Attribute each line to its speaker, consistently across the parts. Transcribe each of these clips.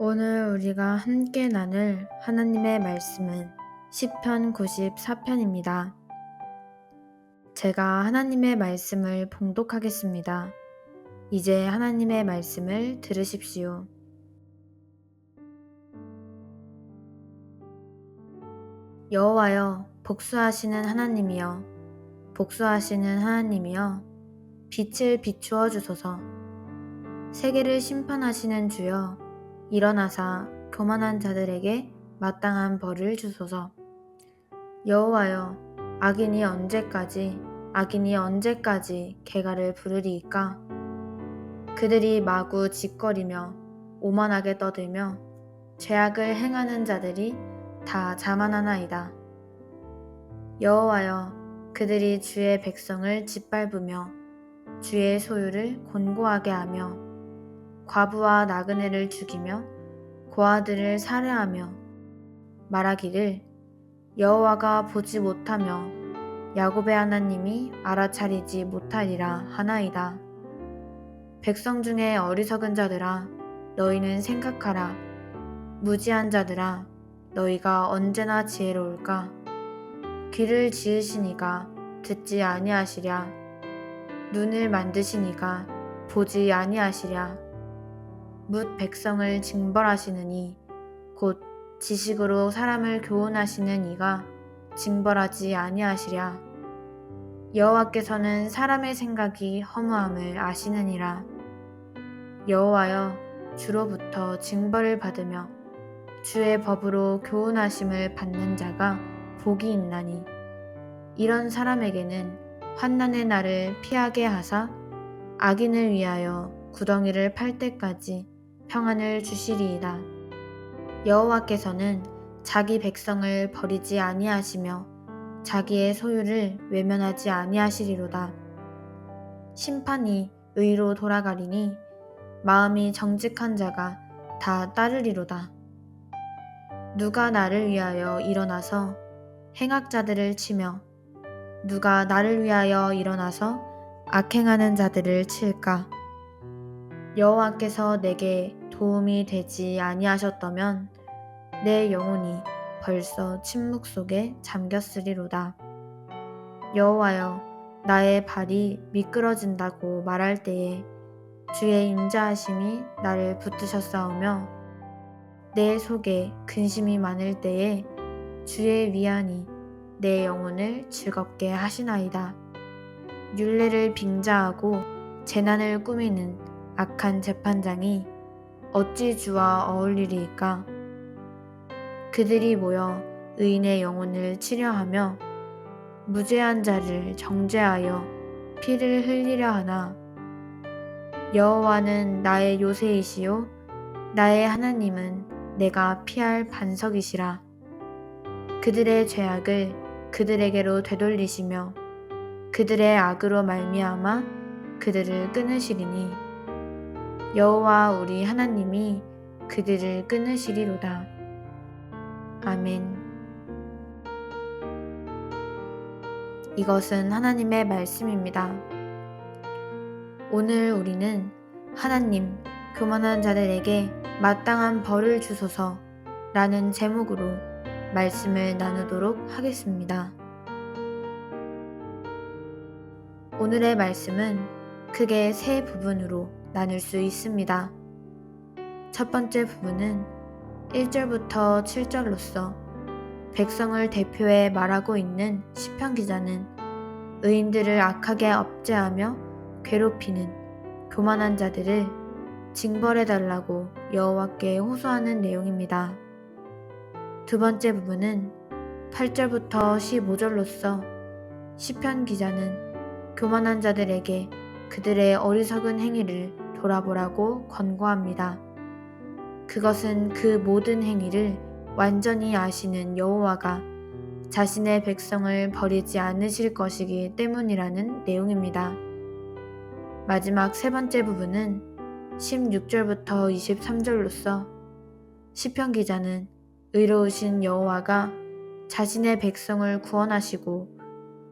Speaker 1: 오늘 우리가 함께 나눌 하나님의 말씀은 시편 94편입니다. 제가 하나님의 말씀을 봉독하겠습니다. 이제 하나님의 말씀을 들으십시오. 여호와여 복수하시는 하나님이여 복수하시는 하나님이여 빛을 비추어 주소서 세계를 심판하시는 주여 일어나사 교만한 자들에게 마땅한 벌을 주소서. 여호와여, 악인이 언제까지, 악인이 언제까지 개가를 부르리이까? 그들이 마구 짓거리며 오만하게 떠들며 죄악을 행하는 자들이 다 자만하나이다. 여호와여, 그들이 주의 백성을 짓밟으며 주의 소유를 곤고하게 하며 과부와 나그네를 죽이며 고아들을 살해하며 말하기를 여호와가 보지 못하며 야곱의 하나님이 알아차리지 못하리라 하나이다. 백성 중에 어리석은 자들아 너희는 생각하라. 무지한 자들아 너희가 언제나 지혜로울까? 귀를 지으시니가 듣지 아니하시랴. 눈을 만드시니가 보지 아니하시랴 뭇 백성을 징벌하시느니 곧 지식으로 사람을 교훈하시는 이가 징벌하지 아니하시랴. 여호와께서는 사람의 생각이 허무함을 아시느니라. 여호와여 주로부터 징벌을 받으며 주의 법으로 교훈하심을 받는 자가 복이 있나니 이런 사람에게는 환난의 날을 피하게 하사 악인을 위하여 구덩이를 팔 때까지 평안을 주시리이다. 여호와께서는 자기 백성을 버리지 아니하시며 자기의 소유를 외면하지 아니하시리로다. 심판이 의로 돌아가리니 마음이 정직한 자가 다 따르리로다. 누가 나를 위하여 일어나서 행악자들을 치며 누가 나를 위하여 일어나서 악행하는 자들을 칠까? 여호와께서 내게 도움이 되지 아니하셨다면 내 영혼이 벌써 침묵 속에 잠겼으리로다. 여호와여, 나의 발이 미끄러진다고 말할 때에 주의 인자하심이 나를 붙드셨사오며 내 속에 근심이 많을 때에 주의 위안이 내 영혼을 즐겁게 하시나이다. 율례를 빙자하고 재난을 꾸미는 악한 재판장이 어찌 주와 어울리리까? 그들이 모여 의인의 영혼을 치려하며 무죄한 자를 정죄하여 피를 흘리려 하나? 여호와는 나의 요새이시요 나의 하나님은 내가 피할 반석이시라. 그들의 죄악을 그들에게로 되돌리시며 그들의 악으로 말미암아 그들을 끊으시리니 여호와 우리 하나님이 그들을 끊으시리로다. 아멘. 이것은 하나님의 말씀입니다. 오늘 우리는 하나님, 교만한 자들에게 마땅한 벌을 주소서 라는 제목으로 말씀을 나누도록 하겠습니다. 오늘의 말씀은 크게 세 부분으로 나눌 수 있습니다. 첫 번째 부분은 1절부터 7절로서 백성을 대표해 말하고 있는 시편 기자는 의인들을 악하게 업제하며 괴롭히는 교만한 자들을 징벌해 달라고 여호와께 호소하는 내용입니다. 두 번째 부분은 8절부터 15절로서 시편 기자는 교만한 자들에게 그들의 어리석은 행위를 돌아보라고 권고합니다. 그것은 그 모든 행위를 완전히 아시는 여호와가 자신의 백성을 버리지 않으실 것이기 때문이라는 내용입니다. 마지막 세 번째 부분은 16절부터 23절로서 시편 기자는 의로우신 여호와가 자신의 백성을 구원하시고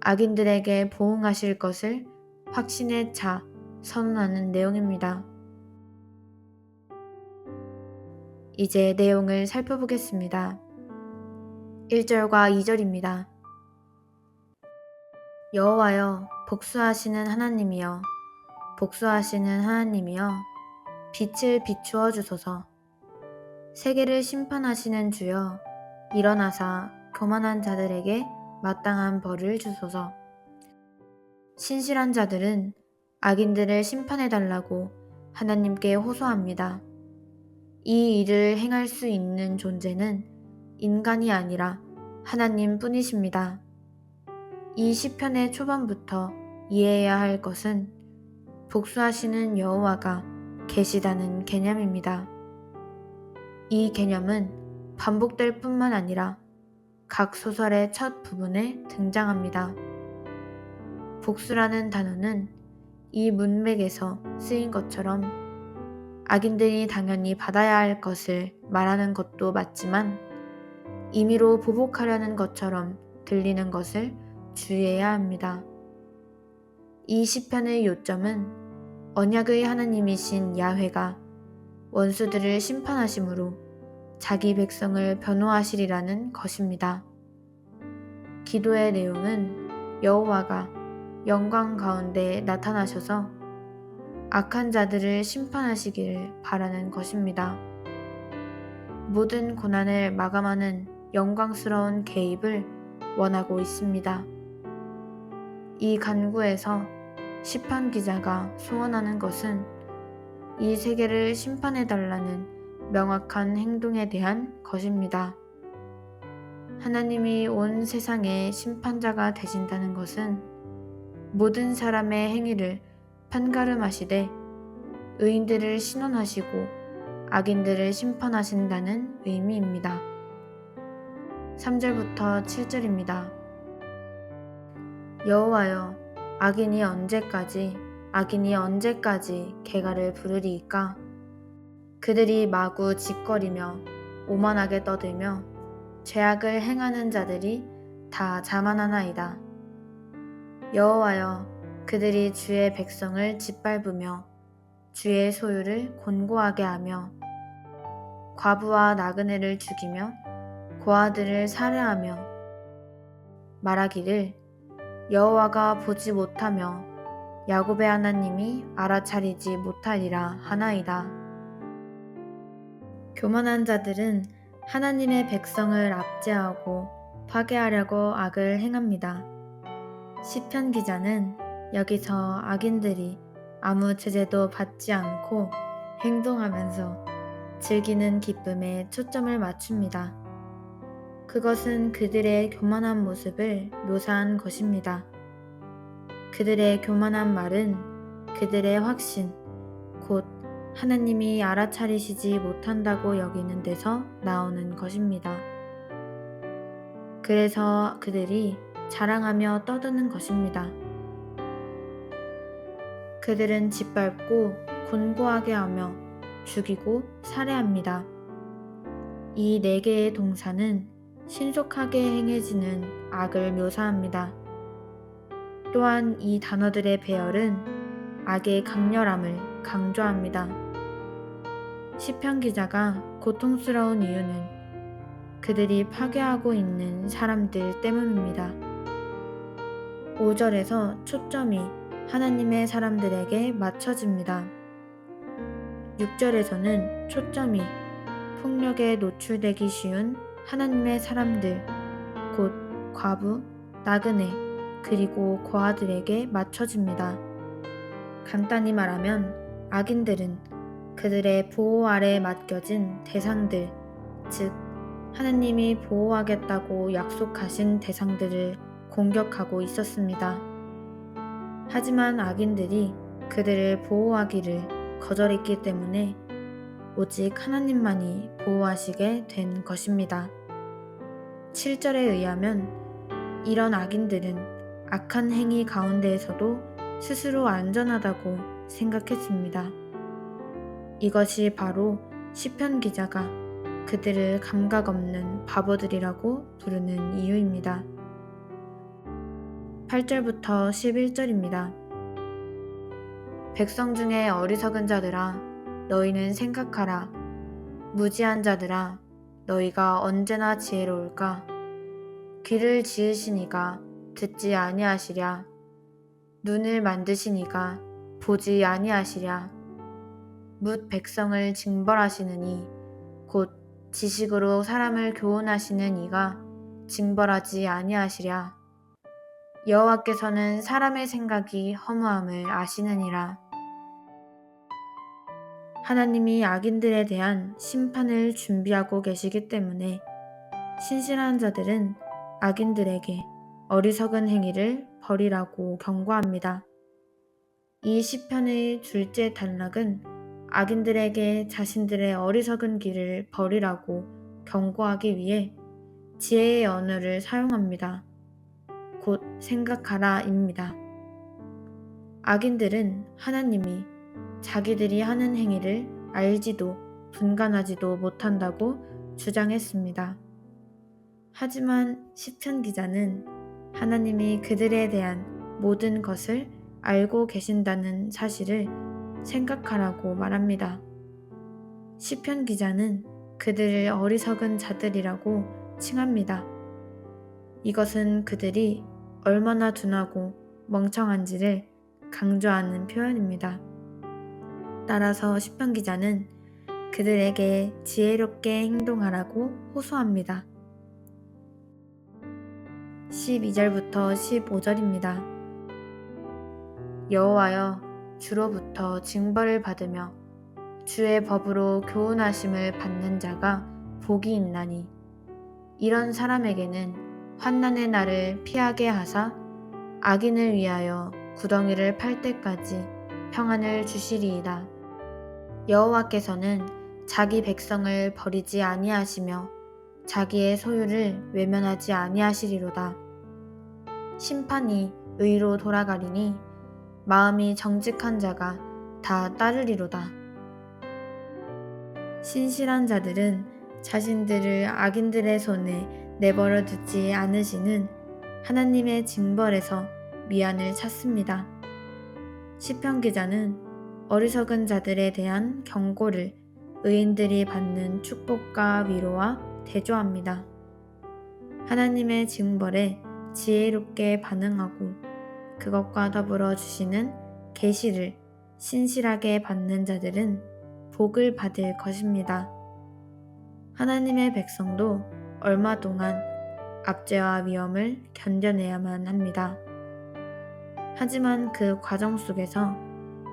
Speaker 1: 악인들에게 보응하실 것을 확신에 차 선언하는 내용입니다. 이제 내용을 살펴보겠습니다. 1절과 2절입니다. 여호와여 복수하시는 하나님이여 복수하시는 하나님이여 빛을 비추어 주소서 세계를 심판하시는 주여 일어나사 교만한 자들에게 마땅한 벌을 주소서 신실한 자들은 악인들을 심판해 달라고 하나님께 호소합니다. 이 일을 행할 수 있는 존재는 인간이 아니라 하나님 뿐이십니다. 이 시편의 초반부터 이해해야 할 것은 복수하시는 여호와가 계시다는 개념입니다. 이 개념은 반복될 뿐만 아니라 각 소설의 첫 부분에 등장합니다. 복수라는 단어는 이 문맥에서 쓰인 것처럼 악인들이 당연히 받아야 할 것을 말하는 것도 맞지만 임의로 보복하려는 것처럼 들리는 것을 주의해야 합니다. 이 시편의 요점은 언약의 하나님이신 야훼가 원수들을 심판하심으로 자기 백성을 변호하시리라는 것입니다. 기도의 내용은 여호와가 영광 가운데 나타나셔서 악한 자들을 심판하시기를 바라는 것입니다. 모든 고난을 마감하는 영광스러운 개입을 원하고 있습니다. 이 간구에서 시판 기자가 소원하는 것은 이 세계를 심판해달라는 명확한 행동에 대한 것입니다. 하나님이 온 세상의 심판자가 되신다는 것은 모든 사람의 행위를 판가름하시되 의인들을 신원하시고 악인들을 심판하신다는 의미입니다. 3절부터 7절입니다. 여호와여 악인이 언제까지 악인이 언제까지 개가를 부르리이까 그들이 마구 짓거리며 오만하게 떠들며 죄악을 행하는 자들이 다 자만하나이다. 여호와여 그들이 주의 백성을 짓밟으며 주의 소유를 곤고하게 하며 과부와 나그네를 죽이며 고아들을 살해하며 말하기를 여호와가 보지 못하며 야곱의 하나님이 알아차리지 못하리라 하나이다. 교만한 자들은 하나님의 백성을 압제하고 파괴하려고 악을 행합니다. 시편 기자는 여기서 악인들이 아무 제재도 받지 않고 행동하면서 즐기는 기쁨에 초점을 맞춥니다. 그것은 그들의 교만한 모습을 묘사한 것입니다. 그들의 교만한 말은 그들의 확신, 곧 하나님이 알아차리시지 못한다고 여기는 데서 나오는 것입니다. 그래서 그들이 자랑하며 떠드는 것입니다. 그들은 짓밟고 곤고하게 하며 죽이고 살해합니다. 이 네 개의 동사는 신속하게 행해지는 악을 묘사합니다. 또한 이 단어들의 배열은 악의 강렬함을 강조합니다. 시편 기자가 고통스러운 이유는 그들이 파괴하고 있는 사람들 때문입니다. 5절에서 초점이 하나님의 사람들에게 맞춰집니다. 6절에서는 초점이 폭력에 노출되기 쉬운 하나님의 사람들, 곧 과부, 나그네, 그리고 고아들에게 맞춰집니다. 간단히 말하면 악인들은 그들의 보호 아래 맡겨진 대상들, 즉, 하나님이 보호하겠다고 약속하신 대상들을 공격하고 있었습니다. 하지만 악인들이 그들을 보호하기를 거절했기 때문에 오직 하나님만이 보호하시게 된 것입니다. 7절에 의하면 이런 악인들은 악한 행위 가운데에서도 스스로 안전하다고 생각했습니다. 이것이 바로 시편 기자가 그들을 감각 없는 바보들이라고 부르는 이유입니다. 8절부터 11절입니다. 백성 중에 어리석은 자들아, 너희는 생각하라. 무지한 자들아 너희가 언제나 지혜로울까 귀를 지으시니가 듣지 아니하시랴 눈을 만드시니가 보지 아니하시랴 뭇 백성을 징벌하시느니 곧 지식으로 사람을 교훈하시는 이가 징벌하지 아니하시랴 여호와께서는 사람의 생각이 허무함을 아시느니라 하나님이 악인들에 대한 심판을 준비하고 계시기 때문에 신실한 자들은 악인들에게 어리석은 행위를 버리라고 경고합니다. 이 시편의 둘째 단락은 악인들에게 자신들의 어리석은 길을 버리라고 경고하기 위해 지혜의 언어를 사용합니다. 곧 생각하라입니다. 악인들은 하나님이 자기들이 하는 행위를 알지도 분간하지도 못한다고 주장했습니다. 하지만 시편 기자는 하나님이 그들에 대한 모든 것을 알고 계신다는 사실을 생각하라고 말합니다. 시편 기자는 그들을 어리석은 자들이라고 칭합니다. 이것은 그들이 얼마나 둔하고 멍청한지를 강조하는 표현입니다. 따라서 시편 기자는 그들에게 지혜롭게 행동하라고 호소합니다. 12절부터 15절입니다. 여호와여 주로부터 징벌을 받으며 주의 법으로 교훈하심을 받는 자가 복이 있나니 이런 사람에게는 환난의 날을 피하게 하사 악인을 위하여 구덩이를 팔 때까지 평안을 주시리이다. 여호와께서는 자기 백성을 버리지 아니하시며 자기의 소유를 외면하지 아니하시리로다. 심판이 의로 돌아가리니 마음이 정직한 자가 다 따르리로다. 신실한 자들은 자신들을 악인들의 손에 내버려 두지 않으시는 하나님의 징벌에서 미안을 찾습니다. 시편 기자는 어리석은 자들에 대한 경고를 의인들이 받는 축복과 위로와 대조합니다. 하나님의 징벌에 지혜롭게 반응하고 그것과 더불어 주시는 계시를 신실하게 받는 자들은 복을 받을 것입니다. 하나님의 백성도 얼마 동안 압제와 위험을 견뎌내야만 합니다. 하지만 그 과정 속에서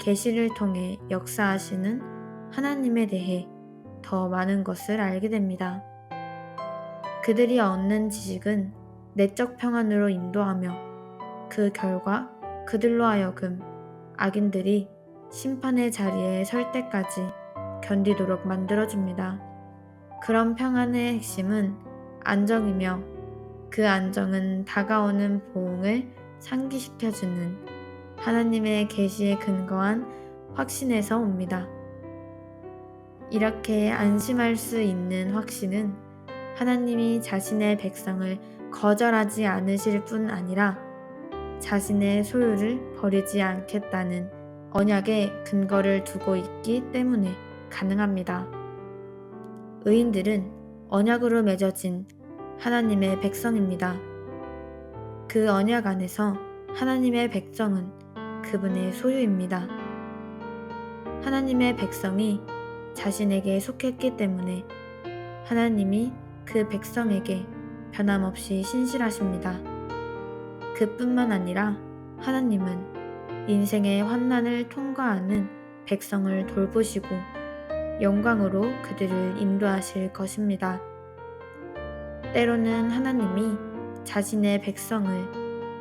Speaker 1: 계시를 통해 역사하시는 하나님에 대해 더 많은 것을 알게 됩니다. 그들이 얻는 지식은 내적 평안으로 인도하며 그 결과 그들로 하여금 악인들이 심판의 자리에 설 때까지 견디도록 만들어줍니다. 그런 평안의 핵심은 안정이며 그 안정은 다가오는 보응을 상기시켜주는 하나님의 계시에 근거한 확신에서 옵니다. 이렇게 안심할 수 있는 확신은 하나님이 자신의 백성을 거절하지 않으실 뿐 아니라 자신의 소유를 버리지 않겠다는 언약의 근거를 두고 있기 때문에 가능합니다. 의인들은 언약으로 맺어진 하나님의 백성입니다. 그 언약 안에서 하나님의 백성은 그분의 소유입니다. 하나님의 백성이 자신에게 속했기 때문에 하나님이 그 백성에게 변함없이 신실하십니다. 그뿐만 아니라 하나님은 인생의 환난을 통과하는 백성을 돌보시고 영광으로 그들을 인도하실 것입니다. 때로는 하나님이 자신의 백성을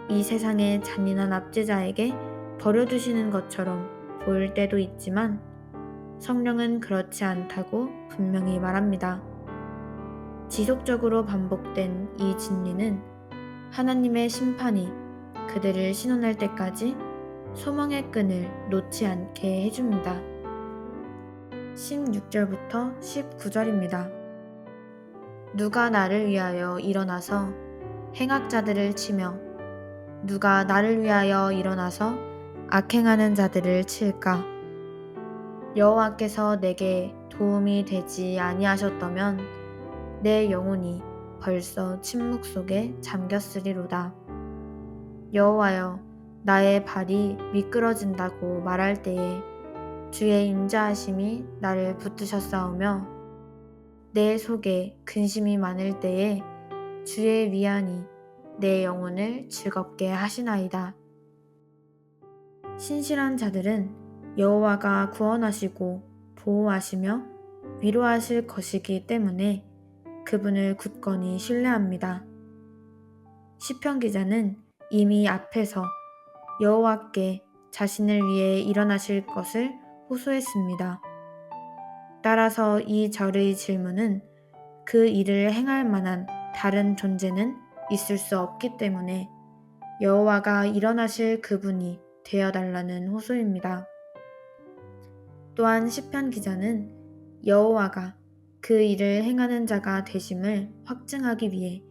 Speaker 1: 이 세상의 잔인한 압제자에게 버려두시는 것처럼 보일 때도 있지만 성령은 그렇지 않다고 분명히 말합니다. 지속적으로 반복된 이 진리는 하나님의 심판이 그들을 신원할 때까지 소망의 끈을 놓지 않게 해줍니다. 16절부터 19절입니다. 누가 나를 위하여 일어나서 행악자들을 치며 누가 나를 위하여 일어나서 악행하는 자들을 칠까? 여호와께서 내게 도움이 되지 아니하셨더면 내 영혼이 벌써 침묵 속에 잠겼으리로다. 여호와여, 나의 발이 미끄러진다고 말할 때에 주의 인자하심이 나를 붙드셨사오며 내 속에 근심이 많을 때에 주의 위안이 내 영혼을 즐겁게 하시나이다. 신실한 자들은 여호와가 구원하시고 보호하시며 위로하실 것이기 때문에 그분을 굳건히 신뢰합니다. 시편 기자는 이미 앞에서 여호와께 자신을 위해 일어나실 것을 호소했습니다. 따라서 이 절의 질문은 그 일을 행할 만한 다른 존재는 있을 수 없기 때문에 여호와가 일어나실 그분이 되어달라는 호소입니다. 또한 시편 기자는 여호와가 그 일을 행하는 자가 되심을 확증하기 위해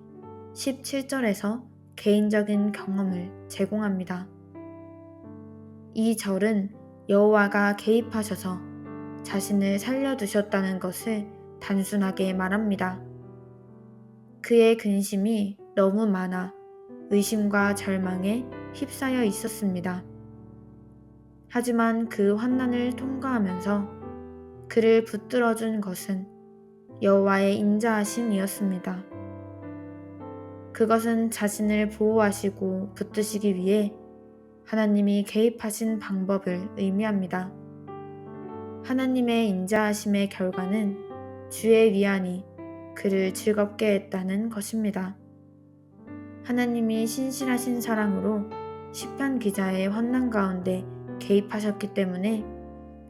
Speaker 1: 17절에서 개인적인 경험을 제공합니다. 이 절은 여호와가 개입하셔서 자신을 살려두셨다는 것을 단순하게 말합니다. 그의 근심이 너무 많아 의심과 절망에 휩싸여 있었습니다. 하지만 그 환난을 통과하면서 그를 붙들어 준 것은 여호와의 인자하심이었습니다. 그것은 자신을 보호하시고 붙드시기 위해 하나님이 개입하신 방법을 의미합니다. 하나님의 인자하심의 결과는 주의 위안이 그를 즐겁게 했다는 것입니다. 하나님이 신실하신 사랑으로 시편 기자의 환난 가운데 개입하셨기 때문에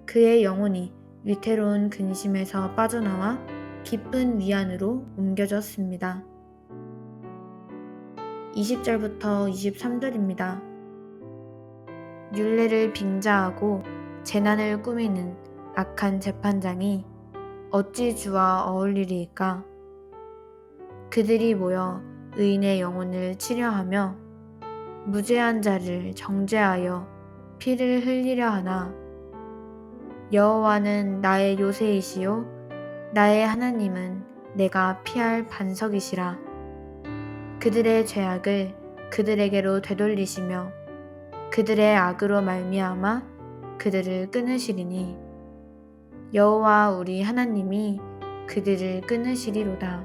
Speaker 1: 그의 영혼이 위태로운 근심에서 빠져나와 기쁜 위안으로 옮겨졌습니다. 20절부터 23절입니다. 율례를 빙자하고 재난을 꾸미는 악한 재판장이 어찌 주와 어울리리까? 그들이 모여 의인의 영혼을 치려하며 무죄한 자를 정죄하여 피를 흘리려 하나 여호와는 나의 요새이시요 나의 하나님은 내가 피할 반석이시라 그들의 죄악을 그들에게로 되돌리시며 그들의 악으로 말미암아 그들을 끊으시리니 여호와 우리 하나님이 그들을 끊으시리로다.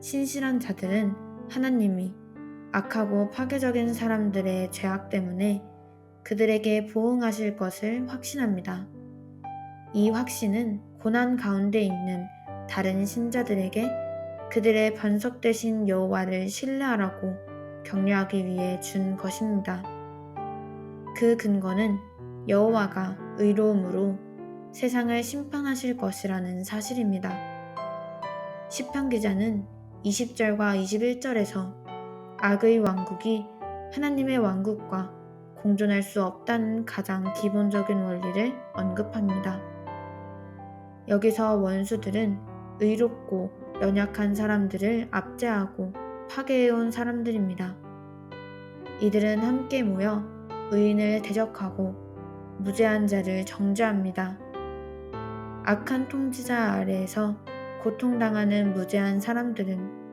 Speaker 1: 신실한 자들은 하나님이 악하고 파괴적인 사람들의 죄악 때문에 그들에게 보응하실 것을 확신합니다. 이 확신은 고난 가운데 있는 다른 신자들에게 그들의 반석 되신 여호와를 신뢰하라고 격려하기 위해 준 것입니다. 그 근거는 여호와가 의로움으로 세상을 심판하실 것이라는 사실입니다. 시편 기자는 20절과 21절에서 악의 왕국이 하나님의 왕국과 공존할 수 없다는 가장 기본적인 원리를 언급합니다. 여기서 원수들은 의롭고 연약한 사람들을 압제하고 파괴해온 사람들입니다. 이들은 함께 모여 의인을 대적하고 무죄한 자를 정죄합니다. 악한 통치자 아래에서 고통당하는 무죄한 사람들은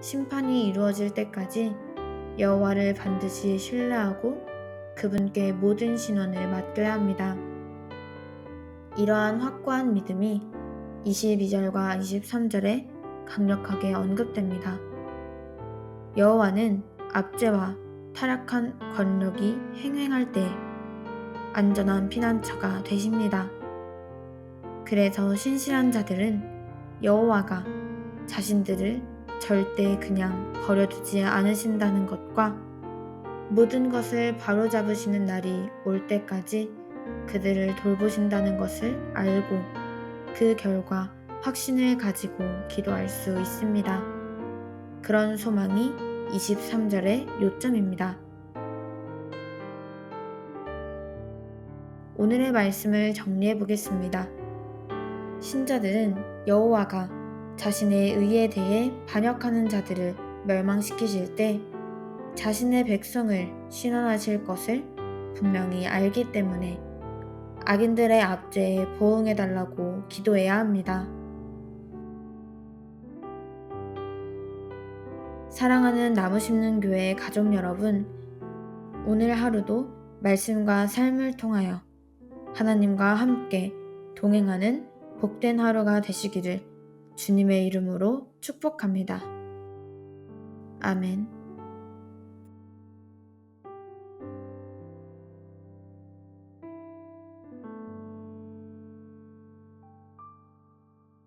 Speaker 1: 심판이 이루어질 때까지 여호와를 반드시 신뢰하고 그분께 모든 신원을 맡겨야 합니다. 이러한 확고한 믿음이 22절과 23절에 강력하게 언급됩니다. 여호와는 압제와 타락한 권력이 행행할 때 안전한 피난처가 되십니다. 그래서 신실한 자들은 여호와가 자신들을 절대 그냥 버려두지 않으신다는 것과 모든 것을 바로잡으시는 날이 올 때까지 그들을 돌보신다는 것을 알고 그 결과 확신을 가지고 기도할 수 있습니다. 그런 소망이 23절의 요점입니다. 오늘의 말씀을 정리해 보겠습니다. 신자들은 여호와가 자신의 의에 대해 반역하는 자들을 멸망시키실 때 자신의 백성을 신원하실 것을 분명히 알기 때문에 악인들의 압제에 보응해달라고 기도해야 합니다. 사랑하는 나무 심는 교회 가족 여러분, 오늘 하루도 말씀과 삶을 통하여 하나님과 함께 동행하는 복된 하루가 되시기를 주님의 이름으로 축복합니다. 아멘.